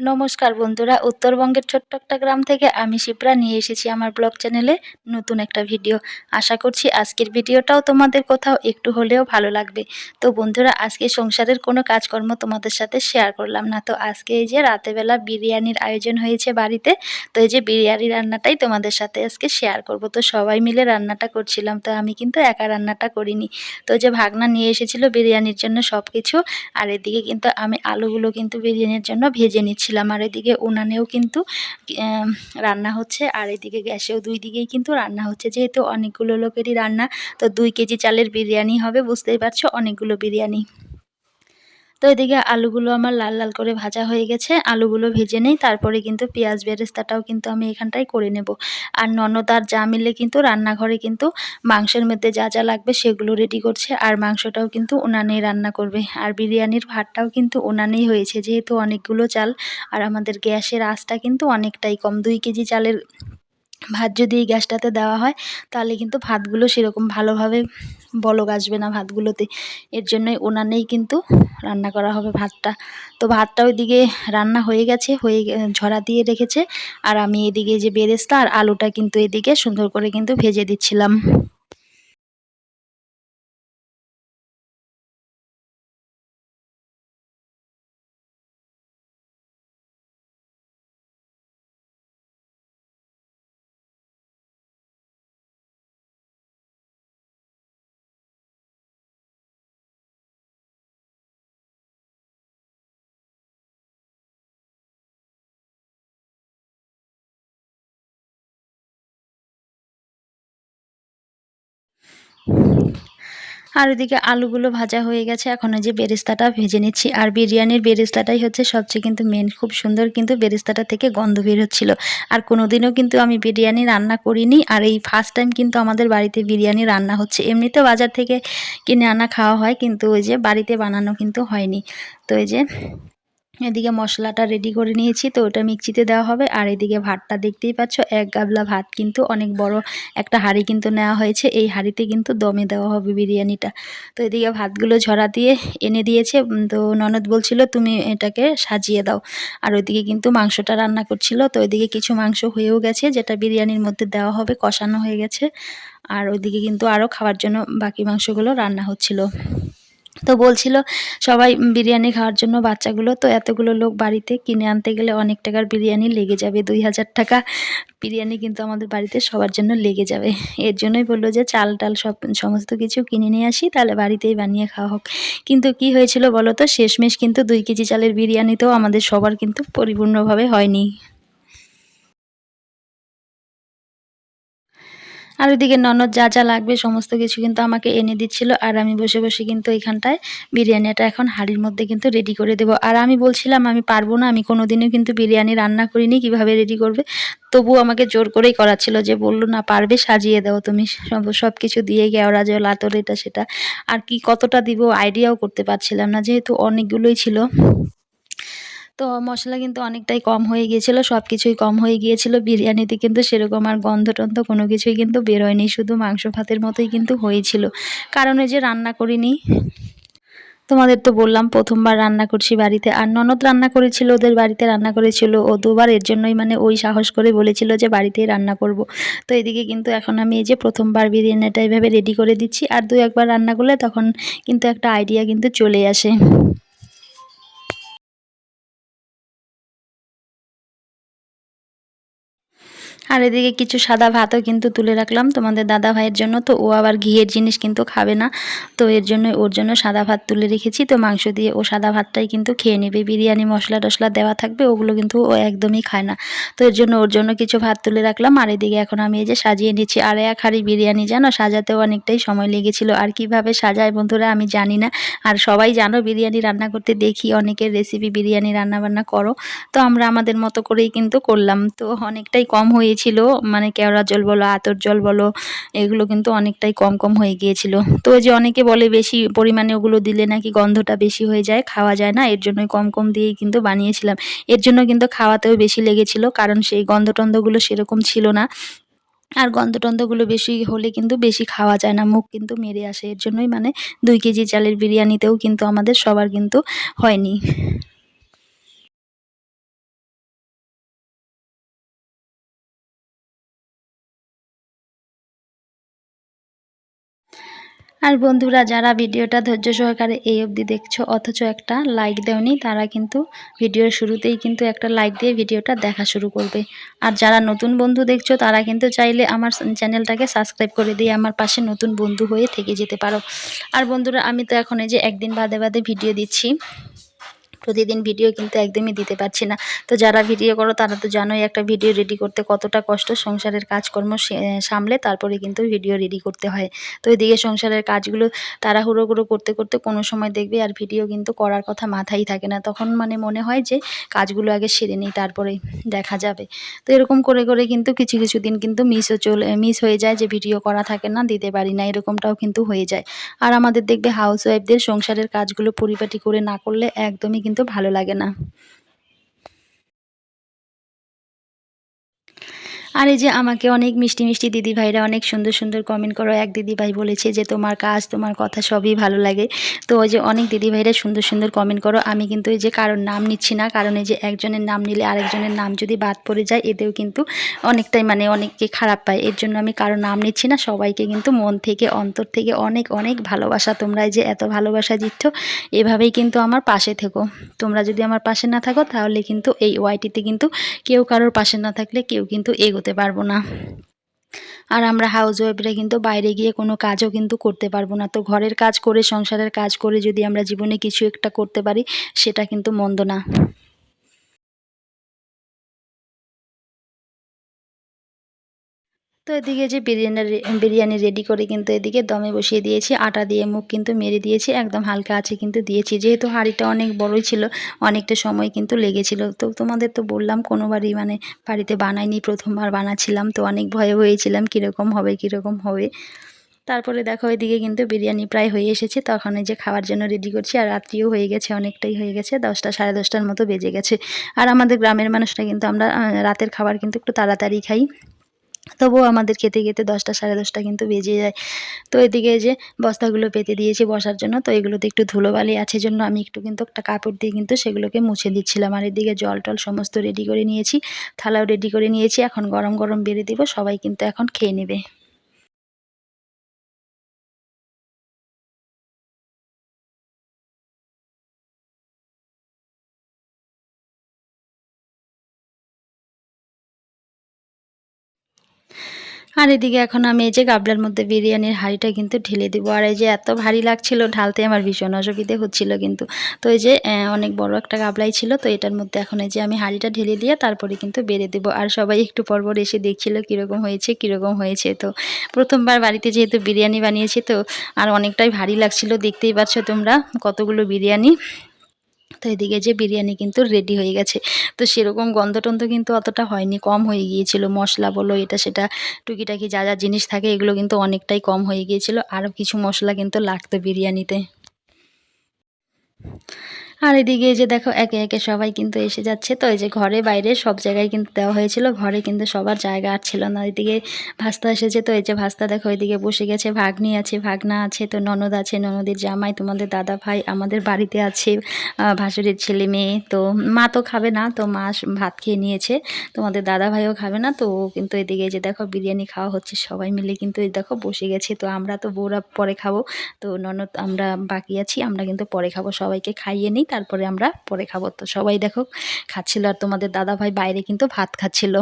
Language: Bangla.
নমস্কার বন্ধুরা, উত্তরবঙ্গের ছোট্ট একটা গ্রাম থেকে আমি শিপ্রা নিয়ে এসেছি আমার ব্লগ চ্যানেলে নতুন একটা ভিডিও। আশা করছি আজকের ভিডিওটাও তোমাদের কোথাও একটু হলেও ভালো লাগবে। তো বন্ধুরা, আজকে সংসারের কোনো কাজকর্ম তোমাদের সাথে শেয়ার করলাম না। তো আজকে এই যে রাতেবেলা বিরিয়ানির আয়োজন হয়েছে বাড়িতে, তো এই যে বিরিয়ানি রান্নাটাই তোমাদের সাথে আজকে শেয়ার করব। তো সবাই মিলে রান্নাটা করছিলাম, তো আমি কিন্তু একা রান্নাটা করিনি। তো যে ভাগনা নিয়ে এসেছিল বিরিয়ানির জন্য সব কিছু আর এদিকে কিন্তু আমি আলুগুলো কিন্তু বিরিয়ানির জন্য ভেজে নিচ্ছি করছিলাম। আর এদিকে উনানেও কিন্তু রান্না হচ্ছে। আর এদিকে গ্যাসেও দুই দিকেই কিন্তু রান্না হচ্ছে। যেহেতু অনেকগুলো লোকেরই রান্না, তো দুই কেজি চালের বিরিয়ানি হবে, বুঝতেই পারছ? অনেকগুলো বিরিয়ানি। তো এদিকে আলুগুলো আমার লাল লাল করে ভাজা হয়ে গেছে। আলুগুলো ভেজে নেই, তারপরে কিন্তু পেঁয়াজ বেরেস্তাটাও কিন্তু আমি এখানটায় করে নেব। আর ননদ আর যা মিলে কিন্তু রান্নাঘরে কিন্তু মাংসের মধ্যে যা যা লাগবে সেগুলো রেডি করছে। আর মাংসটাও কিন্তু উনানেই রান্না করবে। আর বিরিয়ানির ভাতটাও কিন্তু উনানেই হয়েছে, যেহেতু অনেকগুলো চাল। আর আমাদের গ্যাসের আঁচটা কিন্তু অনেকটাই কম, দুই কেজি চালের ভাত যদি এই গ্যাসটাতে দেওয়া হয়, তাহলে কিন্তু ভাতগুলো সেরকম ভালোভাবে বলক আসবে না ভাতগুলোতে। এর জন্যই ওনানেই কিন্তু রান্না করা হবে ভাতটা। তো ভাতটা ওইদিকে রান্না হয়ে গেছে, হয়ে ঝরা দিয়ে রেখেছে। আর আমি এদিকে যে বেরেস্তা আর আলুটা কিন্তু এদিকে সুন্দর করে কিন্তু ভেজে দিচ্ছিলাম। আর ওদিকে আলুগুলো ভাজা হয়ে গেছে। এখন ওই যে বেরেস্তাটা ভেজে নিচ্ছি। আর বিরিয়ানির বেরেস্তাটাই হচ্ছে সবচেয়ে কিন্তু মেন খুব সুন্দর কিন্তু বেরেস্তাটা থেকে গন্ধ বের হচ্ছিল। আর কোনো দিনও কিন্তু আমি বিরিয়ানি রান্না করিনি। আর এই ফার্স্ট টাইম কিন্তু আমাদের বাড়িতে বিরিয়ানি রান্না হচ্ছে। এমনিতে বাজার থেকে কিনে আনা খাওয়া হয়, কিন্তু ওই যে বাড়িতে বানানো কিন্তু হয়নি। তো এই যে এদিকে মশলাটা রেডি করে নিয়েছি, তো ওটা মিক্সিতে দেওয়া হবে। আর এদিকে ভাতটা দেখতেই পাচ্ছ, এক গাবলা ভাত কিন্তু অনেক বড় একটা হাঁড়ি কিন্তু নেওয়া হয়েছে। এই হাঁড়িতে কিন্তু দমে দেওয়া হবে বিরিয়ানিটা। তো এদিকে ভাতগুলো ঝরা দিয়ে এনে দিয়েছে। তো ননদ বলছিল, তুমি এটাকে সাজিয়ে দাও। আর ওইদিকে কিন্তু মাংসটা রান্না করছিল। তো ওইদিকে কিছু মাংস হয়েও গেছে, যেটা বিরিয়ানির মধ্যে দেওয়া হবে, কষানো হয়ে গেছে। আর ওইদিকে কিন্তু আরও খাওয়ার জন্য বাকি মাংসগুলো রান্না হচ্ছিল। তো বলছিল, সবাই বিরিয়ানি খাওয়ার জন্য বাচ্চাগুলো, তো এতগুলো লোক বাড়িতে কিনে আনতে গেলে অনেক টাকার বিরিয়ানি লেগে যাবে। দুই হাজার টাকা বিরিয়ানি কিন্তু আমাদের বাড়িতে সবার জন্য লেগে যাবে। এর জন্যই বলল যে, চাল টাল সব, সমস্ত কিছু কিনে নিয়ে আসি, তাহলে বাড়িতেই বানিয়ে খাওয়া হোক। কিন্তু কি হয়েছিল বলো তো, শেষমেশ কিন্তু দুই কেজি চালের বিরিয়ানিতেও আমাদের সবার কিন্তু পরিপূর্ণভাবে হয়নি। আর ওইদিকে ননদ যা যা লাগবে সমস্ত কিছু কিন্তু আমাকে এনে দিচ্ছিল আর আমি বসে বসে কিন্তু এখানটায় বিরিয়ানিটা এখন হাঁড়ির মধ্যে কিন্তু রেডি করে দেবো। আর আমি বলছিলাম, আমি পারব না, আমি কোনো দিনও কিন্তু বিরিয়ানি রান্না করিনি, কীভাবে রেডি করবে? তবু আমাকে জোর করেই করাচ্ছিল যে, বলল না, পারবে, সাজিয়ে দাও তুমি, সব কিছু দিয়ে গেওড়া জল আতর এটা সেটা। আর কি কতটা দিব আইডিয়াও করতে পারছিলাম না, যেহেতু অনেকগুলোই ছিল। তো মশলা কিন্তু অনেকটাই কম হয়ে গিয়েছিল সব কিছুই কম হয়ে গিয়েছিল। বিরিয়ানিতে কিন্তু সেরকম আর গন্ধ টন্ধ কোনো কিছুই কিন্তু বেরোয়নি শুধু মাংস ভাতের মতোই কিন্তু হয়েছিল। কারণ যে রান্না করিনি, তোমাদের তো বললাম প্রথমবার রান্না করছি বাড়িতে, আর ননদ রান্না করেছিল, ওদের বাড়িতে রান্না করেছিল, ও দুবার এর জন্যই মানে ওই সাহস করে বলেছিল যে বাড়িতেই রান্না করব। তো এদিকে কিন্তু এখন আমি এই যে প্রথমবার বিরিয়ানিটা এইভাবে রেডি করে দিচ্ছি, আর দু একবার রান্না করলে তখন কিন্তু একটা আইডিয়া কিন্তু চলে আসে। আর এদিকে কিছু সাদা ভাতও কিন্তু তুলে রাখলাম। তোমাদের দাদা ভাইয়ের জন্য তো, ও আবার ঘিয়ের জিনিস কিন্তু খাবে না। তো এর জন্য, ওর জন্য সাদা ভাত তুলে রেখেছি। তো মাংস দিয়ে ও সাদা ভাতটাই কিন্তু খেয়ে নেবে। বিরিয়ানি, মশলা টশলা দেওয়া থাকবে, ওগুলো কিন্তু ও একদমই খায় না। তো এর জন্য ওর জন্য কিছু ভাত তুলে রাখলাম। আর এদিকে এখন আমি এই যে সাজিয়ে নিচ্ছি আর এক হাড়ি বিরিয়ানি, জানো? সাজাতেও অনেকটাই সময় লেগেছিল। আর কীভাবে সাজায় বন্ধুরা আমি জানি না। আর সবাই জানো, বিরিয়ানি রান্না করতে দেখি অনেকের রেসিপি বিরিয়ানি রান্না বান্না করো। তো আমরা আমাদের মতো করেই কিন্তু করলাম। তো অনেকটাই কম হয়েছে। ছিল মানে কেওড়া জল বলো, আতর জল বলো, এগুলো কিন্তু অনেকটাই কম কম হয়ে গিয়েছিল। তো যে অনেকে বলে বেশি পরিমাণে ওগুলো দিলে নাকি গন্ধটা বেশি হয়ে যায়, খাওয়া যায় না, এর জন্যই কম কম দিয়েই কিন্তু বানিয়েছিলাম। এর জন্য কিন্তু খাওয়াতেও বেশি লেগেছিল, কারণ সেই গন্ধ টন্ধগুলো সেরকম ছিল না। আর গন্ধটন্ধগুলো বেশি হলে কিন্তু বেশি খাওয়া যায় না, মুখ কিন্তু মেরে আসে। এর জন্যই মানে দুই কেজি চালের বিরিয়ানিতেও কিন্তু আমাদের সবার কিন্তু হয়নি। আর বন্ধুরা, যারা ভিডিওটা ধৈর্য সহকারে এই অবধি দেখছ, অথচ একটা লাইক দেওনি, তারা কিন্তু ভিডিওর শুরুতেই কিন্তু একটা লাইক দিয়ে ভিডিওটা দেখা শুরু করবে। আর যারা নতুন বন্ধু দেখছ, তারা কিন্তু চাইলে আমার চ্যানেলটাকে সাবস্ক্রাইব করে দিয়ে আমার পাশে নতুন বন্ধু হয়ে থেকে যেতে পারো। আর বন্ধুরা, আমি তো এখন এই যে একদিন বাদে বাদে ভিডিও দিচ্ছি। প্রতিদিন ভিডিও কিন্তু একদমই দিতে পারছি না। তো যারা ভিডিও করো, তারা তো জানোই একটা ভিডিও রেডি করতে কতটা কষ্ট সংসারের কাজকর্ম সামলে, তারপরে কিন্তু ভিডিও রেডি করতে হয়। তো এদিকে সংসারের কাজগুলো তাড়াহুড়ো গুঁড়ো করতে করতে কোনো সময় দেখবে আর ভিডিও কিন্তু করার কথা মাথায় থাকে না। তখন মানে মনে হয় যে কাজগুলো আগে সেরে নিই তারপরে দেখা যাবে। তো এরকম করে করে কিন্তু কিছু কিছু দিন কিন্তু মিসও চলে মিস হয়ে যায় যে ভিডিও করা থাকে না, দিতে পারি না, এরকমটাও কিন্তু হয়ে যায়। আর আমাদের দেখবে হাউস ওয়াইফদের সংসারের কাজগুলো পরিপাটি করে না করলে একদমই কিন্তু ভালো লাগে না। আর এই যে আমাকে অনেক মিষ্টি মিষ্টি দিদিভাইরা অনেক সুন্দর সুন্দর কমেন্ট করো। এক দিদিভাই বলেছে যে, তোমার কাজ, তোমার কথা সবই ভালো লাগে। তো ওই যে অনেক দিদিভাইরা সুন্দর সুন্দর কমেন্ট করো। আমি কিন্তু এই যে কারোর নাম নিচ্ছি না, কারণ এই যে একজনের নাম নিলে আরেকজনের নাম যদি বাদ পড়ে যায়, এতেও কিন্তু অনেকটাই মানে অনেককে খারাপ পায়। এর জন্য আমি কারোর নাম নিচ্ছি না, সবাইকে কিন্তু মন থেকে, অন্তর থেকে অনেক অনেক ভালোবাসা। তোমরা যে এত ভালোবাসা দিচ্ছ, এভাবেই কিন্তু আমার পাশে থেকো। তোমরা যদি আমার পাশে না থাকো, তাহলে কিন্তু এই ওয়াইটিতে কিন্তু কেউ কারোর পাশে না থাকলে কেউ কিন্তু এগোতে করতে পারব না। আর আমরা হাউস ওয়াইফরা কিন্তু বাইরে গিয়ে কোনো কাজও কিন্তু করতে পারব না। তো ঘরের কাজ করে, সংসারের কাজ করে যদি আমরা জীবনে কিছু একটা করতে পারি, সেটা কিন্তু মন্দ না। তো এদিকে যে বিরিয়ানি বিরিয়ানি রেডি করে কিন্তু এদিকে দমে বসিয়ে দিয়েছি। আটা দিয়ে মুখ কিন্তু মেরে দিয়েছি, একদম হালকা আছে কিন্তু দিয়েছি। যেহেতু হাঁড়িটা অনেক বড়ই ছিল, অনেকটা সময় কিন্তু লেগেছিল। তো তোমাদের তো বললাম, কোনোবারই মানে বাড়িতে বানাইনি, প্রথমবার বানাচ্ছিলাম, তো অনেক ভয়ে হয়েছিলাম, কীরকম হবে কীরকম হবে। তারপরে দেখো, এদিকে কিন্তু বিরিয়ানি প্রায় হয়ে এসেছে তখন যে খাওয়ার জন্য রেডি করছি, আর রাত্রিও হয়ে গেছে, অনেকটাই হয়ে গেছে, দশটা সাড়ে দশটার মতো বেজে গেছে। আর আমাদের গ্রামের মানুষরা কিন্তু আমরা রাতের খাবার কিন্তু একটু তাড়াতাড়ি খাই। তবুও আমাদের খেতে খেতে দশটা, সাড়ে দশটা কিন্তু বেজে যায়। তো এদিকে যে বস্তাগুলো পেতে দিয়েছি বসার জন্য, তো এগুলোতে একটু ধুলোবালি আছে জন্য আমি একটু কিন্তু একটা কাপড় দিয়ে কিন্তু সেগুলোকে মুছে দিচ্ছিলাম। আর এদিকে জল টল সমস্ত রেডি করে নিয়েছি, থালাও রেডি করে নিয়েছি। এখন গরম গরম বেড়ে দেবো, সবাই কিন্তু এখন খেয়ে নেবে। আর এদিকে এখন আমি এই যে গাবলার মধ্যে বিরিয়ানির হাঁড়িটা কিন্তু ঢেলে দেবো। আর এই যে এত ভারী লাগছিল, ঢালতে আমার ভীষণ অসুবিধে হচ্ছিল কিন্তু। তো এই যে অনেক বড় একটা গাবলাই ছিল, তো এটার মধ্যে এখন এই যে আমি হাঁড়িটা ঢেলে দিয়ে তারপরে কিন্তু বেড়ে দেবো। আর সবাই একটু পরপর এসে দেখছিল কীরকম হয়েছে কীরকম হয়েছে। তো প্রথমবার বাড়িতে যেহেতু বিরিয়ানি বানিয়েছি, তো আর অনেকটাই ভারী লাগছিল। দেখতেই পাচ্ছ তোমরা কতগুলো বিরিয়ানি। তো এদিকে যে বিরিয়ানি কিন্তু রেডি হয়ে গেছে। তো সেরকম গন্ধ টন্ধ কিন্তু অতটা হয়নি, কম হয়ে গিয়েছিল। মশলা বলো, এটা সেটা, টুকিটাকি যা যা জিনিস থাকে, এগুলো কিন্তু অনেকটাই কম হয়ে গিয়েছিল। আরও কিছু মশলা কিন্তু লাগতো বিরিয়ানিতে। আর এদিকে যে দেখো, একে একে সবাই কিন্তু এসে যাচ্ছে। তো এই যে ঘরে বাইরে সব জায়গায় কিন্তু দেওয়া হয়েছিল, ঘরে কিন্তু সবার জায়গা আর ছিল না। ওইদিকে ভাস্তা এসেছে, তো এই যে ভাস্তা দেখো, ওইদিকে বসে গেছে, ভাগ্নি আছে, ভাগনা আছে, তো ননদ আছে, ননদের জামাই, তোমাদের দাদা ভাই, আমাদের বাড়িতে আছে ভাসুরের ছেলে মেয়ে। তো মা তো খাবে না, তো মা ভাত খেয়ে নিয়েছে। তোমাদের দাদা ভাইও খাবে না, তো কিন্তু এদিকে যে দেখো, বিরিয়ানি খাওয়া হচ্ছে, সবাই মিলে কিন্তু এই দেখো বসে গেছে। তো আমরা তো বউরা পরে খাব, তো ননদ, আমরা বাকি আছি, আমরা কিন্তু পরে খাব, সবাইকে খাইয়ে নিই। তারপরে আমরা পরে খাব। তো সবাই দেখো, খাচ্ছিল। আর তোমাদের দাদা ভাই বাইরে কিন্তু ভাত খাচ্ছিল।